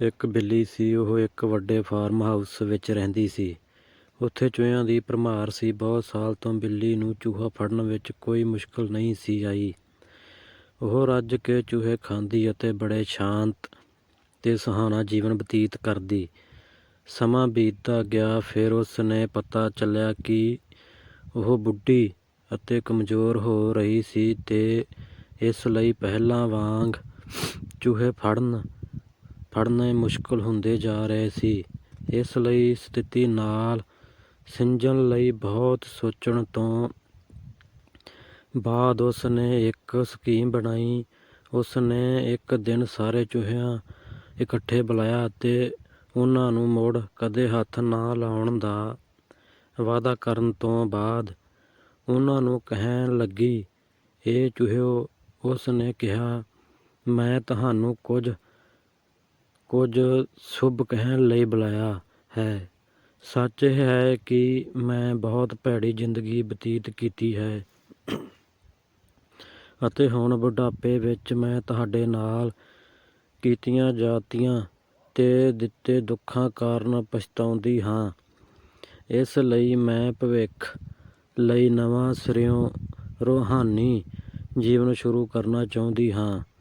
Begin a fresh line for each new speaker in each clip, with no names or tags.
ਇੱਕ ਬਿੱਲੀ ਸੀ, ਉਹ ਇੱਕ ਵੱਡੇ ਫਾਰਮ ਹਾਊਸ ਵਿੱਚ ਰਹਿੰਦੀ ਸੀ। ਉੱਥੇ ਚੂਹਿਆਂ ਦੀ ਭਰਮਾਰ ਸੀ। ਬਹੁਤ ਸਾਲ ਤੋਂ ਬਿੱਲੀ ਨੂੰ ਚੂਹਾ ਫੜਨ ਵਿੱਚ ਕੋਈ ਮੁਸ਼ਕਲ ਨਹੀਂ ਸੀ ਆਈ। ਉਹ ਰੱਜ ਕੇ ਚੂਹੇ ਖਾਂਦੀ ਅਤੇ ਬੜੇ ਸ਼ਾਂਤ ਤੇ ਸੁਹਾਣਾ ਜੀਵਨ ਬਤੀਤ ਕਰਦੀ। ਸਮਾਂ ਬੀਤਦਾ ਗਿਆ, ਫਿਰ ਉਸ ਨੇ ਪਤਾ ਚੱਲਿਆ ਕਿ ਉਹ ਬੁੱਢੀ ਅਤੇ ਕਮਜ਼ੋਰ ਹੋ ਰਹੀ ਸੀ ਤੇ ਇਸ ਲਈ ਪਹਿਲਾਂ ਵਾਂਗ ਚੂਹੇ ਫੜਨ ਫੜਨੇ ਮੁਸ਼ਕਲ ਹੁੰਦੇ ਜਾ ਰਹੇ ਸੀ। ਇਸ ਲਈ ਸਥਿਤੀ ਨਾਲ ਸਿੰਜਣ ਲਈ ਬਹੁਤ ਸੋਚਣ ਤੋਂ ਬਾਅਦ ਉਸ ਨੇ ਇੱਕ ਸਕੀਮ ਬਣਾਈ। ਉਸ ਨੇ ਇੱਕ ਦਿਨ ਸਾਰੇ ਚੂਹਿਆਂ ਇਕੱਠੇ ਬੁਲਾਇਆ ਅਤੇ ਉਹਨਾਂ ਨੂੰ ਮੁੜ ਕਦੇ ਹੱਥ ਨਾ ਲਾਉਣ ਦਾ ਵਾਅਦਾ ਕਰਨ ਤੋਂ ਬਾਅਦ ਉਹਨਾਂ ਨੂੰ ਕਹਿਣ ਲੱਗੀ, ਇਹ ਚੂਹਿਓ ਉਸ ਨੇ ਕਿਹਾ, ਮੈਂ ਤੁਹਾਨੂੰ ਕੁਝ ਕੁਝ ਸ਼ੁਭ ਕਹਿਣ ਲਈ ਬੁਲਾਇਆ ਹੈ। ਸੱਚ ਇਹ ਹੈ ਕਿ ਮੈਂ ਬਹੁਤ ਭੈੜੀ ਜ਼ਿੰਦਗੀ ਬਤੀਤ ਕੀਤੀ ਹੈ। ਅਤੇ ਹੁਣ ਬੁਢਾਪੇ ਵਿੱਚ ਮੈਂ ਤੁਹਾਡੇ ਨਾਲ ਕੀਤੀਆਂ ਜਾਤੀਆਂ ਤੇ ਦਿੱਤੇ ਦੁੱਖਾਂ ਕਾਰਨ ਪਛਤਾਉਂਦੀ ਹਾਂ। ਇਸ ਲਈ ਮੈਂ ਭਵਿੱਖ ਲਈ ਨਵਾਂ ਸਿਰਿਓਂ ਰੂਹਾਨੀ ਜੀਵਨ ਸ਼ੁਰੂ ਕਰਨਾ ਚਾਹੁੰਦੀ ਹਾਂ।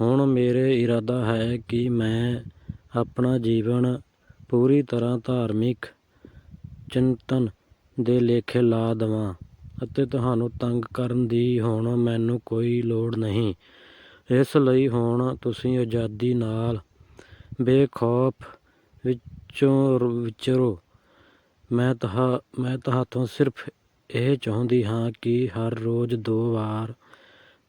ਹੁਣ ਮੇਰੇ ਇਰਾਦਾ ਹੈ ਕਿ ਮੈਂ ਆਪਣਾ ਜੀਵਨ ਪੂਰੀ ਤਰ੍ਹਾਂ ਧਾਰਮਿਕ ਚਿੰਤਨ ਦੇ ਲੇਖੇ ਲਾ ਦੇਵਾਂ ਅਤੇ ਤੁਹਾਨੂੰ ਤੰਗ ਕਰਨ ਦੀ ਹੁਣ ਮੈਨੂੰ ਕੋਈ ਲੋੜ ਨਹੀਂ। ਇਸ ਲਈ ਹੁਣ ਤੁਸੀਂ ਆਜ਼ਾਦੀ ਨਾਲ ਬੇਖੌਫ ਵਿੱਚੋਂ ਵਿਚਰੋ। ਮੈਂ ਤਹਾ, ਮੈਂ ਤੁਹਾਤੋਂ ਸਿਰਫ ਇਹ ਚਾਹੁੰਦੀ ਹਾਂ ਕਿ ਹਰ ਰੋਜ਼ ਦੋ ਵਾਰ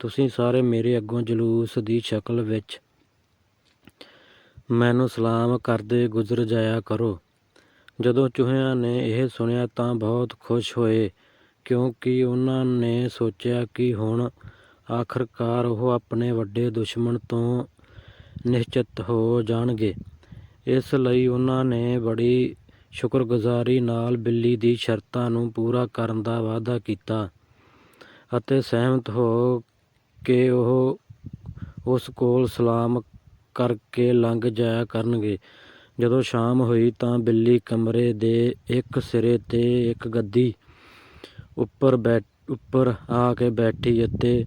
ਤੁਸੀਂ ਸਾਰੇ ਮੇਰੇ ਅੱਗੋਂ ਜਲੂਸ ਦੀ ਸ਼ਕਲ ਵਿੱਚ ਮੈਨੂੰ ਸਲਾਮ ਕਰਦੇ ਗੁਜ਼ਰ ਜਾਇਆ ਕਰੋ। ਜਦੋਂ ਚੂਹਿਆਂ ਨੇ ਇਹ ਸੁਣਿਆ ਤਾਂ ਬਹੁਤ ਖੁਸ਼ ਹੋਏ, ਕਿਉਂਕਿ ਉਹਨਾਂ ਨੇ ਸੋਚਿਆ ਕਿ ਹੁਣ ਆਖਰਕਾਰ ਉਹ ਆਪਣੇ ਵੱਡੇ ਦੁਸ਼ਮਣ ਤੋਂ ਨਿਸ਼ਚਿਤ ਹੋ ਜਾਣਗੇ। ਇਸ ਲਈ ਉਹਨਾਂ ਨੇ ਬੜੀ ਸ਼ੁਕਰਗੁਜ਼ਾਰੀ ਨਾਲ ਬਿੱਲੀ ਦੀ ਸ਼ਰਤਾਂ ਨੂੰ ਪੂਰਾ ਕਰਨ ਦਾ ਵਾਅਦਾ ਕੀਤਾ ਅਤੇ ਸਹਿਮਤ ਹੋ ਕਿ ਉਹ ਉਸ ਕੋਲ ਸਲਾਮ ਕਰਕੇ ਲੰਘ ਜਾਇਆ ਕਰਨਗੇ। ਜਦੋਂ ਸ਼ਾਮ ਹੋਈ ਤਾਂ ਬਿੱਲੀ ਕਮਰੇ ਦੇ ਇੱਕ ਸਿਰੇ ਤੇ ਇੱਕ ਗੱਦੀ ਉੱਪਰ ਬੈਠ ਉੱਪਰ ਆ ਕੇ ਬੈਠੀ ਅਤੇ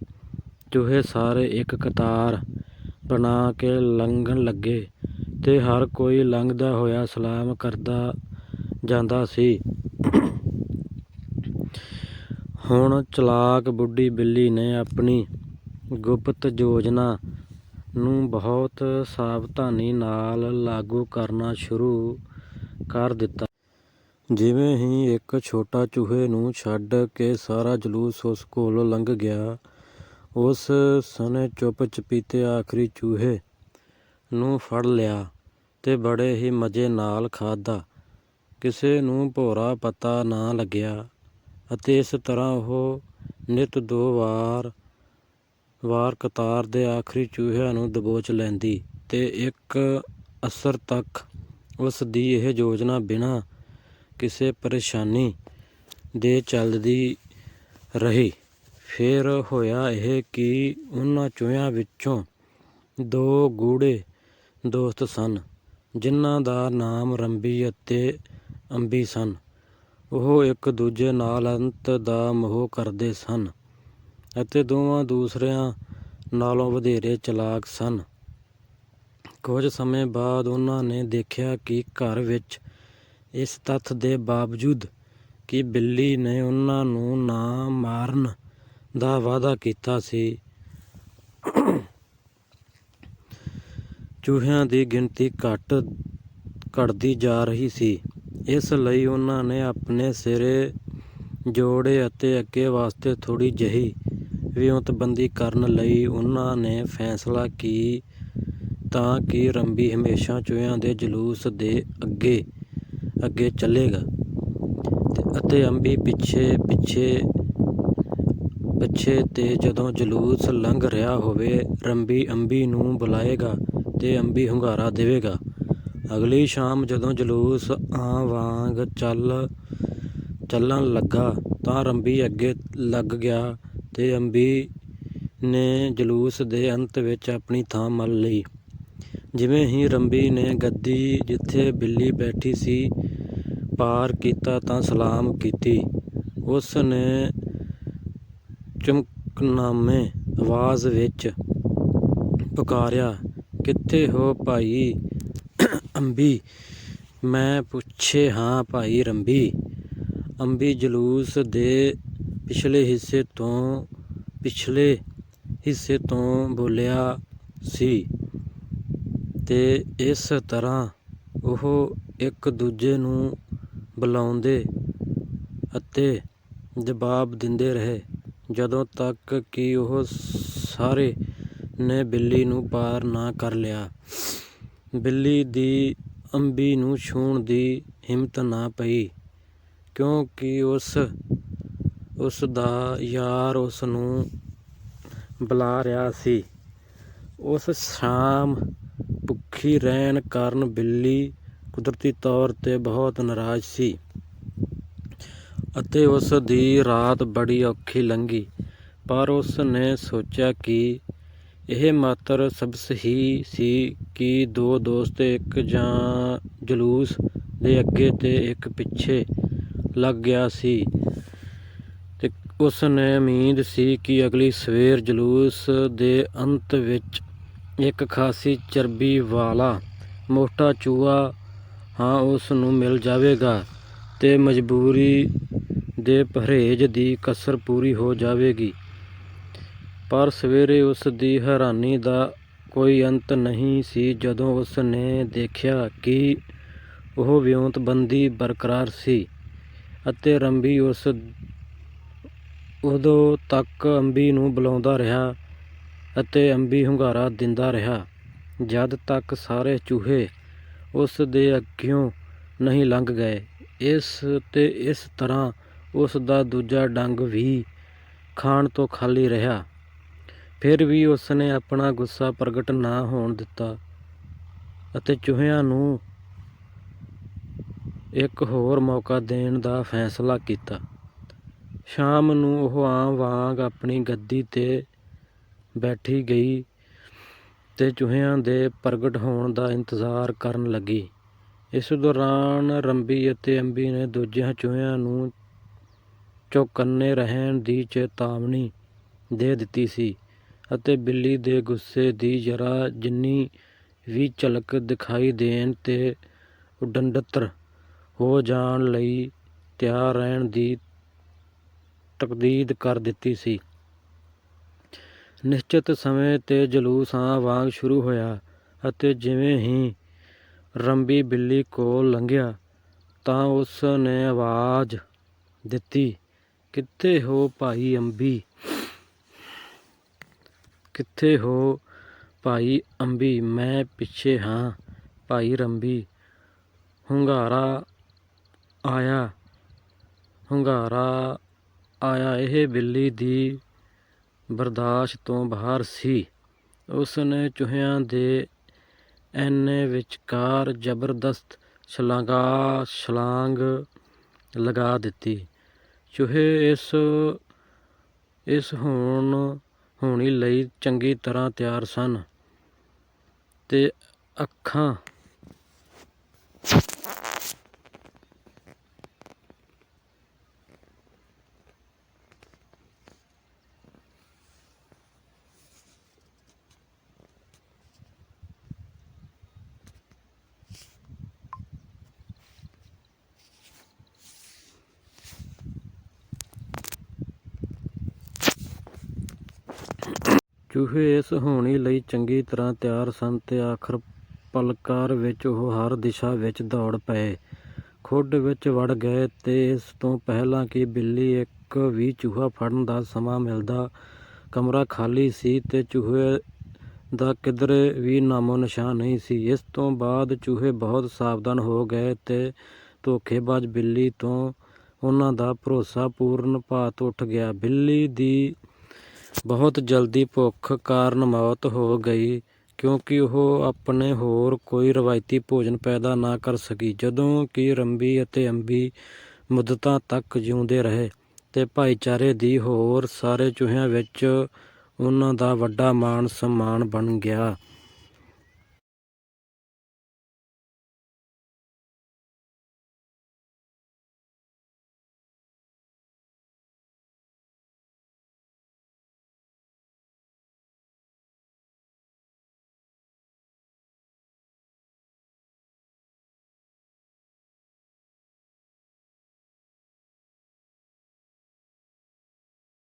ਚੂਹੇ ਸਾਰੇ ਇੱਕ ਕਤਾਰ ਬਣਾ ਕੇ ਲੰਘਣ ਲੱਗੇ ਤੇ ਹਰ ਕੋਈ ਲੰਘਦਾ ਹੋਇਆ ਸਲਾਮ ਕਰਦਾ ਜਾਂਦਾ ਸੀ। ਹੁਣ ਚਲਾਕ ਬੁੱਢੀ ਬਿੱਲੀ ਨੇ ਆਪਣੀ ਗੁਪਤ ਯੋਜਨਾ ਨੂੰ ਬਹੁਤ ਸਾਵਧਾਨੀ ਨਾਲ ਲਾਗੂ ਕਰਨਾ ਸ਼ੁਰੂ ਕਰ ਦਿੱਤਾ। ਜਿਵੇਂ ਹੀ ਇੱਕ ਛੋਟਾ ਚੂਹੇ ਨੂੰ ਛੱਡ ਕੇ ਸਾਰਾ ਜਲੂਸ ਉਸ ਕੋਲ ਲੰਘ ਗਿਆ, ਉਸ ਸਨੇ ਚੁੱਪ ਚਪੀਤੇ ਆਖਰੀ ਚੂਹੇ ਨੂੰ ਫੜ ਲਿਆ ਤੇ ਬੜੇ ਹੀ ਮਜ਼ੇ ਨਾਲ ਖਾਧਾ। ਕਿਸੇ ਨੂੰ ਭੋਰਾ ਪਤਾ ਨਾ ਲੱਗਿਆ ਅਤੇ ਇਸ ਤਰ੍ਹਾਂ ਉਹ ਨਿਤ ਦੋ ਵਾਰ ਵਾਰ ਕਤਾਰ ਦੇ ਆਖਰੀ ਚੂਹਿਆਂ ਨੂੰ ਦਬੋਚ ਲੈਂਦੀ ਤੇ ਇੱਕ ਅਸਰ ਤੱਕ ਉਸ ਦੀ ਇਹ ਯੋਜਨਾ ਬਿਨਾਂ ਕਿਸੇ ਪਰੇਸ਼ਾਨੀ ਦੇ ਚੱਲਦੀ ਰਹੀ। ਫਿਰ ਹੋਇਆ ਇਹ ਕਿ ਉਹਨਾਂ ਚੂਹਿਆਂ ਵਿੱਚੋਂ ਦੋ ਗੂੜੇ ਦੋਸਤ ਸਨ, ਜਿਨ੍ਹਾਂ ਦਾ ਨਾਮ ਰੰਬੀ ਅਤੇ ਅੰਬੀ ਸਨ। ਉਹ ਇੱਕ ਦੂਜੇ ਨਾਲ ਅੰਤ ਦਾ ਮੋਹ ਕਰਦੇ ਸਨ। ਅਤੇ ਦੋਵਾਂ ਦੂਸਰਿਆਂ ਨਾਲੋਂ ਵਧੇਰੇ ਚਲਾਕ ਸਨ। ਕੁਝ ਸਮੇਂ ਬਾਅਦ ਉਹਨਾਂ ਨੇ ਦੇਖਿਆ ਕਿ ਘਰ ਵਿੱਚ ਇਸ ਤੱਥ ਦੇ ਬਾਵਜੂਦ ਕਿ ਬਿੱਲੀ ਨੇ ਉਹਨਾਂ ਨੂੰ ਨਾ ਮਾਰਨ ਦਾ ਵਾਅਦਾ ਕੀਤਾ ਸੀ। ਚੂਹਿਆਂ ਦੀ ਗਿਣਤੀ ਘਟ ਘਟਦੀ ਜਾ ਰਹੀ ਸੀ। ਇਸ ਲਈ ਉਹਨਾਂ ਨੇ ਆਪਣੇ ਸਿਰੇ ਜੋੜੇ ਅਤੇ ਅੱਗੇ ਵਾਸਤੇ ਥੋੜੀ ਜਿਹੀ ਵਿਉਂਤਬੰਦੀ ਕਰਨ ਲਈ ਉਹਨਾਂ ਨੇ ਫੈਸਲਾ ਕੀ ਤਾਂ ਕਿ ਰੰਬੀ ਹਮੇਸ਼ਾ ਚੂਹਿਆਂ ਦੇ ਜਲੂਸ ਦੇ ਅੱਗੇ ਅੱਗੇ ਚੱਲੇਗਾ। ਅਤੇ ਅੰਬੀ ਪਿੱਛੇ ਪਿੱਛੇ ਪਿੱਛੇ ਤੇ ਜਦੋਂ ਜਲੂਸ ਲੰਘ ਰਿਹਾ ਹੋਵੇ, ਰੰਬੀ ਅੰਬੀ ਨੂੰ ਬੁਲਾਏਗਾ ਤੇ ਅੰਬੀ ਹੁੰਗਾਰਾ ਦੇਵੇਗਾ। ਅਗਲੀ ਸ਼ਾਮ ਜਦੋਂ ਜਲੂਸ ਆਂ ਵਾਂਗ ਚੱਲ, ਚੱਲਣ ਲੱਗਾ ਤਾਂ ਰੰਬੀ ਅੱਗੇ ਲੱਗ ਗਿਆ ਤੇ ਅੰਬੀ ਨੇ ਜਲੂਸ ਦੇ ਅੰਤ ਵਿੱਚ ਆਪਣੀ ਥਾਂ ਮੱਲ ਲਈ। ਜਿਵੇਂ ਹੀ ਰੰਬੀ ਨੇ ਗੱਦੀ ਜਿੱਥੇ ਬਿੱਲੀ ਬੈਠੀ ਸੀ ਪਾਰ ਕੀਤਾ ਤਾਂ ਸਲਾਮ ਕੀਤੀ। ਉਸ ਨੇ ਚਮਕਨਾਮੇ ਆਵਾਜ਼ ਵਿੱਚ ਪੁਕਾਰਿਆ, ਕਿੱਥੇ ਹੋ ਭਾਈ ਅੰਬੀ? ਮੈਂ ਪੁੱਛੇ, ਹਾਂ ਭਾਈ ਰੰਬੀ। ਅੰਬੀ ਜਲੂਸ ਦੇ ਪਿਛਲੇ ਹਿੱਸੇ ਤੋਂ ਪਿਛਲੇ ਹਿੱਸੇ ਤੋਂ ਬੋਲਿਆ ਸੀ ਤੇ ਇਸ ਤਰ੍ਹਾਂ ਉਹ ਇੱਕ ਦੂਜੇ ਨੂੰ ਬੁਲਾਉਂਦੇ ਅਤੇ ਜਵਾਬ ਦਿੰਦੇ ਰਹੇ। ਜਦੋਂ ਤੱਕ ਕਿ ਉਹ ਸਾਰੇ ਨੇ ਬਿੱਲੀ ਨੂੰ ਪਾਰ ਨਾ ਕਰ ਲਿਆ, ਬਿੱਲੀ ਦੀ ਅੰਬੀ ਨੂੰ ਛੂਹਣ ਦੀ ਹਿੰਮਤ ਨਾ ਪਈ, ਕਿਉਂਕਿ ਉਸ ਉਸ ਦਾ ਯਾਰ ਉਸ ਨੂੰ ਬੁਲਾ ਰਿਹਾ ਸੀ। ਉਸ ਸ਼ਾਮ ਭੁੱਖੀ ਰਹਿਣ ਕਾਰਨ ਬਿੱਲੀ ਕੁਦਰਤੀ ਤੌਰ ਤੇ ਬਹੁਤ ਨਾਰਾਜ਼ ਸੀ ਅਤੇ ਉਸ ਦੀ ਰਾਤ ਬੜੀ ਔਖੀ ਲੰਘੀ। ਪਰ ਉਸ ਨੇ ਸੋਚਿਆ ਕਿ ਇਹ ਮਾਤਰ ਸਬਸ ਹੀ ਸੀ ਕਿ ਦੋ ਦੋਸਤ, ਇੱਕ ਜਾਂ ਜਲੂਸ ਦੇ ਅੱਗੇ ਤੇ ਇੱਕ ਪਿੱਛੇ ਲੱਗ ਗਿਆ ਸੀ। ਉਸ ਨੇ ਉਮੀਦ ਸੀ ਕਿ ਅਗਲੀ ਸਵੇਰ ਜਲੂਸ ਦੇ ਅੰਤ ਵਿੱਚ ਇੱਕ ਖਾਸੀ ਚਰਬੀ ਵਾਲਾ ਮੋਟਾ ਚੂਹਾ ਹਾਂ ਉਸ ਨੂੰ ਮਿਲ ਜਾਵੇਗਾ ਤੇ ਮਜਬੂਰੀ ਦੇ ਪਰਹੇਜ਼ ਦੀ ਕਸਰ ਪੂਰੀ ਹੋ ਜਾਵੇਗੀ। ਪਰ ਸਵੇਰੇ ਉਸ ਦੀ ਹੈਰਾਨੀ ਦਾ ਕੋਈ ਅੰਤ ਨਹੀਂ ਸੀ ਜਦੋਂ ਉਸ ਨੇ ਦੇਖਿਆ ਕਿ ਉਹ ਵਿਉਂਤਬੰਦੀ ਬਰਕਰਾਰ ਸੀ ਅਤੇ ਰੰਬੀ ਉਸ ਉਦੋਂ ਤੱਕ ਅੰਬੀ ਨੂੰ ਬੁਲਾਉਂਦਾ ਰਿਹਾ ਅਤੇ ਅੰਬੀ ਹੁੰਗਾਰਾ ਦਿੰਦਾ ਰਿਹਾ। ਜਦ ਤੱਕ ਸਾਰੇ ਚੂਹੇ ਉਸ ਦੇ ਅੱਗਿਓਂ ਨਹੀਂ ਲੰਘ ਗਏ, ਇਸ ਤੇ ਇਸ ਤਰ੍ਹਾਂ ਉਸ ਦਾ ਦੂਜਾ ਡੰਗ ਵੀ ਖਾਣ ਤੋਂ ਖਾਲੀ ਰਿਹਾ। ਫਿਰ ਵੀ ਉਸ ਨੇ ਆਪਣਾ ਗੁੱਸਾ ਪ੍ਰਗਟ ਨਾ ਹੋਣ ਦਿੱਤਾ ਅਤੇ ਚੂਹਿਆਂ ਨੂੰ ਇੱਕ ਹੋਰ ਮੌਕਾ ਦੇਣ ਦਾ ਫੈਸਲਾ ਕੀਤਾ। ਸ਼ਾਮ ਨੂੰ ਉਹ ਆਮ ਵਾਂਗ ਆਪਣੀ ਗੱਦੀ ਤੇ ਬੈਠੀ ਗਈ ਅਤੇ ਚੂਹਿਆਂ ਦੇ ਪ੍ਰਗਟ ਹੋਣ ਦਾ ਇੰਤਜ਼ਾਰ ਕਰਨ ਲੱਗੀ। ਇਸ ਦੌਰਾਨ ਰੰਬੀ ਅਤੇ ਅੰਬੀ ਨੇ ਦੂਜਿਆਂ ਚੂਹਿਆਂ ਨੂੰ ਚੌਕੰਨੇ ਰਹਿਣ ਦੀ ਚੇਤਾਵਨੀ ਦੇ ਦਿੱਤੀ ਸੀ ਅਤੇ ਬਿੱਲੀ ਦੇ ਗੁੱਸੇ ਦੀ ਜਰਾ ਜਿੰਨੀ ਵੀ ਝਲਕ ਦਿਖਾਈ ਦੇਣ ਤੇ ਉਡੰਡਤਰ ਹੋ ਜਾਣ ਲਈ ਤਿਆਰ ਰਹਿਣ ਦੀ ਤਕਦੀਦ ਕਰ ਦਿੱਤੀ ਸੀ। ਨਿਸ਼ਚਿਤ ਸਮੇਂ ਤੇ ਜਲੂਸ ਆਂ ਵਾਂਗ ਸ਼ੁਰੂ ਹੋਇਆ ਅਤੇ ਜਿਵੇਂ ਹੀ ਰੰਬੀ ਬਿੱਲੀ ਕੋਲ ਲੰਘਿਆ ਤਾਂ ਉਸ ਨੇ ਆਵਾਜ਼ ਦਿੱਤੀ, ਕਿੱਥੇ ਹੋ ਭਾਈ ਅੰਬੀ? ਕਿੱਥੇ ਹੋ ਭਾਈ ਅੰਬੀ? ਮੈਂ ਪਿੱਛੇ ਹਾਂ ਭਾਈ ਰੰਬੀ। ਹੁੰਗਾਰਾ ਆਇਆ। ਹੁੰਗਾਰਾ ਆਇਆ ਇਹ ਬਿੱਲੀ ਦੀ ਬਰਦਾਸ਼ਤ ਤੋਂ ਬਾਹਰ ਸੀ। ਉਸ ਨੇ ਚੂਹਿਆਂ ਦੇ ਐਨੇ ਵਿਚਕਾਰ ਜ਼ਬਰਦਸਤ ਛਲਾਂਗਾ, ਛਲਾਂਗ ਲਗਾ ਦਿੱਤੀ। ਚੂਹੇ, ਇਸ ਇਸ ਹੋਣ, ਹੋਣੀ ਲਈ ਚੰਗੀ ਤਰ੍ਹਾਂ ਤਿਆਰ ਸਨ ਤੇ ਅੱਖਾਂ ਚੂਹੇ ਇਸ ਹੋਣੀ ਲਈ ਚੰਗੀ ਤਰ੍ਹਾਂ ਤਿਆਰ ਸਨ ਤੇ ਆਖਰ ਪਲਕਾਰ ਵਿੱਚ ਉਹ ਹਰ ਦਿਸ਼ਾ ਵਿੱਚ ਦੌੜ ਪਏ। ਖੁੱਡ ਵਿੱਚ ਵੜ ਗਏ ਤੇ ਇਸ ਤੋਂ ਪਹਿਲਾਂ ਕਿ ਬਿੱਲੀ ਇੱਕ ਵੀ ਚੂਹਾ ਫੜਨ ਦਾ ਸਮਾਂ ਮਿਲਦਾ, ਕਮਰਾ ਖਾਲੀ ਸੀ ਤੇ ਚੂਹੇ ਦਾ ਕਿਧਰੇ ਵੀ ਨਾਮੋ ਨਿਸ਼ਾਨ ਨਹੀਂ ਸੀ। ਇਸ ਤੋਂ ਬਾਅਦ ਚੂਹੇ ਬਹੁਤ ਸਾਵਧਾਨ ਹੋ ਗਏ ਤੇ ਧੋਖੇਬਾਜ਼ ਬਿੱਲੀ ਤੋਂ ਉਹਨਾਂ ਦਾ ਭਰੋਸਾ ਪੂਰਨ ਭਾਤ ਉੱਠ ਗਿਆ। ਬਿੱਲੀ ਦੀ ਬਹੁਤ ਜਲਦੀ ਭੁੱਖ ਕਾਰਨ ਮੌਤ ਹੋ ਗਈ, ਕਿਉਂਕਿ ਉਹ ਆਪਣੇ ਹੋਰ ਕੋਈ ਰਵਾਇਤੀ ਭੋਜਨ ਪੈਦਾ ਨਾ ਕਰ ਸਕੀ। ਜਦੋਂ ਕਿ ਰੰਬੀ ਅਤੇ ਅੰਬੀ ਮੁੱਦਤਾਂ ਤੱਕ ਜਿਉਂਦੇ ਰਹੇ ਤੇ ਭਾਈਚਾਰੇ ਦੀ ਹੋਰ ਸਾਰੇ ਚੂਹਿਆਂ ਵਿੱਚ ਉਹਨਾਂ ਦਾ ਵੱਡਾ ਮਾਣ ਸਨਮਾਨ ਬਣ ਗਿਆ।